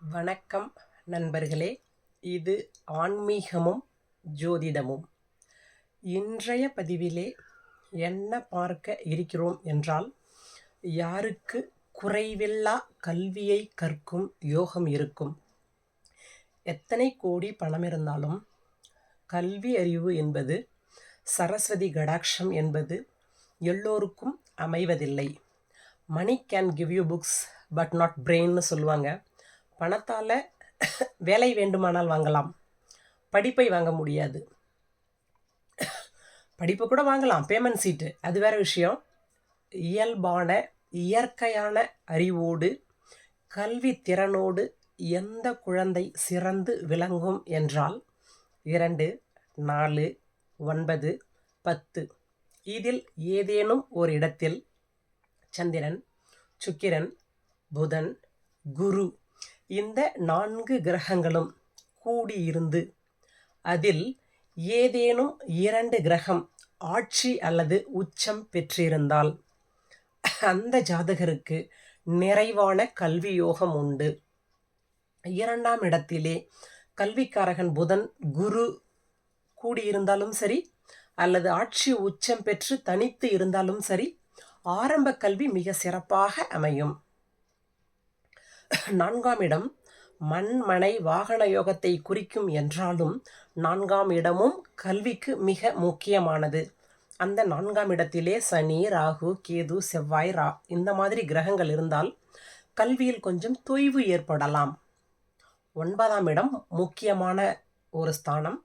வணக்கம் நண்பர்களே. இது ஆன்மீகமும் ஜோதிடமும். இன்றைய பதிவிலே என்ன பார்க்க இருக்கிறோம் என்றால் யாருக்கு குறைவில்லா கல்வியை கற்கும் யோகம் இருக்கும்? எத்தனை கோடி பணம் இருந்தாலும் கல்வி அறிவு என்பது சரஸ்வதி கடாட்சம் என்பது எல்லோருக்கும் அமைவதில்லை. Money can give you books but not பிரெயின்னு சொல்லுவாங்க. பணத்தால் வேலை வேண்டுமானால் வாங்கலாம். படிப்பை வாங்க முடியாது. படிப்பை கூட வாங்கலாம். பேமெண்ட் சீட்டு அது வேறு விஷயம். இயல்பான இயற்கையான அறிவோடு கல்வி திறனோடு எந்த குழந்தை சிறந்து விளங்கும் என்றால் இரண்டு நாலு ஒன்பது பத்து. இதில் ஏதேனும் ஒரு இடத்தில் சந்திரன் சுக்கிரன் புதன் குரு இந்த நான்கு கிரகங்களும் கூடியிருந்து அதில் ஏதேனும் இரண்டு கிரகம் ஆட்சி அல்லது உச்சம் பெற்றிருந்தால் அந்த ஜாதகருக்கு நிறைவான கல்வி யோகம் உண்டு. இரண்டாம் இடத்திலே கல்விக்காரகன் புதன் குரு கூடியிருந்தாலும் சரி அல்லது ஆட்சி உச்சம் பெற்று தனித்து இருந்தாலும் சரி ஆரம்ப கல்வி மிக சிறப்பாக அமையும். நான்காம் இடம் மண்மனை வாகன யோகத்தை குறிக்கும் என்றாலும் நான்காம் இடமும் கல்விக்கு மிக முக்கியமானது. அந்த நான்காம் இடத்திலே சனி ராகு கேது செவ்வாய் ரா இந்த மாதிரி கிரகங்கள் இருந்தால் கல்வியில் கொஞ்சம் தொய்வு ஏற்படலாம். ஒன்பதாம் இடம் முக்கியமான ஒரு ஸ்தானம்.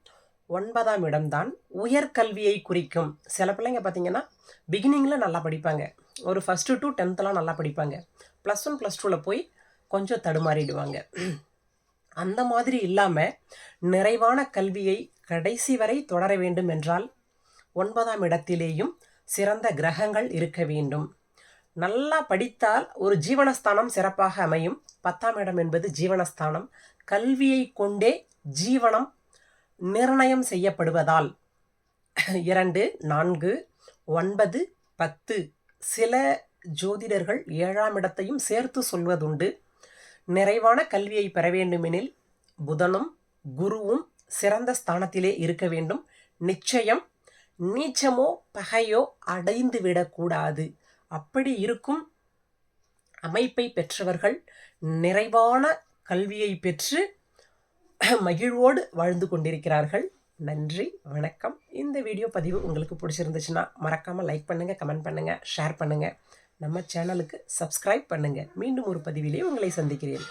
ஒன்பதாம் இடம்தான் உயர்கல்வியை குறிக்கும். சில பிள்ளைங்க பார்த்தீங்கன்னா பிகினிங்கில் நல்லா படிப்பாங்க. ஒரு ஃபஸ்ட்டு டு டென்த்தெலாம் நல்லா படிப்பாங்க. ப்ளஸ் ஒன் ப்ளஸ் டூவில் போய் கொஞ்சம் தடுமாறிடுவாங்க. அந்த மாதிரி இல்லாமல் நிறைவான கல்வியை கடைசி வரை தொடர வேண்டும் என்றால் ஒன்பதாம் இடத்திலேயும் சிறந்த கிரகங்கள் இருக்க வேண்டும். நல்லா படித்தால் ஒரு ஜீவனஸ்தானம் சிறப்பாக அமையும். பத்தாம் இடம் என்பது ஜீவனஸ்தானம். கல்வியை கொண்டே ஜீவனம் நிர்ணயம் செய்யப்படுவதால் இரண்டு நான்கு ஒன்பது பத்து சில ஜோதிடர்கள் ஏழாம் இடத்தையும் சேர்த்து சொல்வதுண்டு. நிறைவான கல்வியை பெற வேண்டுமெனில் புதனும் குருவும் சிறந்த ஸ்தானத்திலே இருக்க வேண்டும். நிச்சயம் நீச்சமோ பகையோ அடைந்து விடக்கூடாது. அப்படி இருக்கும் அமைப்பை பெற்றவர்கள் நிறைவான கல்வியை பெற்று மகிழ்வோடு வாழ்ந்து கொண்டிருக்கிறார்கள். நன்றி வணக்கம். இந்த வீடியோ பதிவு உங்களுக்கு பிடிச்சிருந்துச்சுன்னா மறக்காமல் லைக் பண்ணுங்கள் கமெண்ட் பண்ணுங்கள் ஷேர் பண்ணுங்கள் நம்ம சேனலுக்கு சப்ஸ்கிரைப் பண்ணுங்கள் மீண்டும் ஒரு பதிவிலே உங்களை சந்திக்கிறேன்.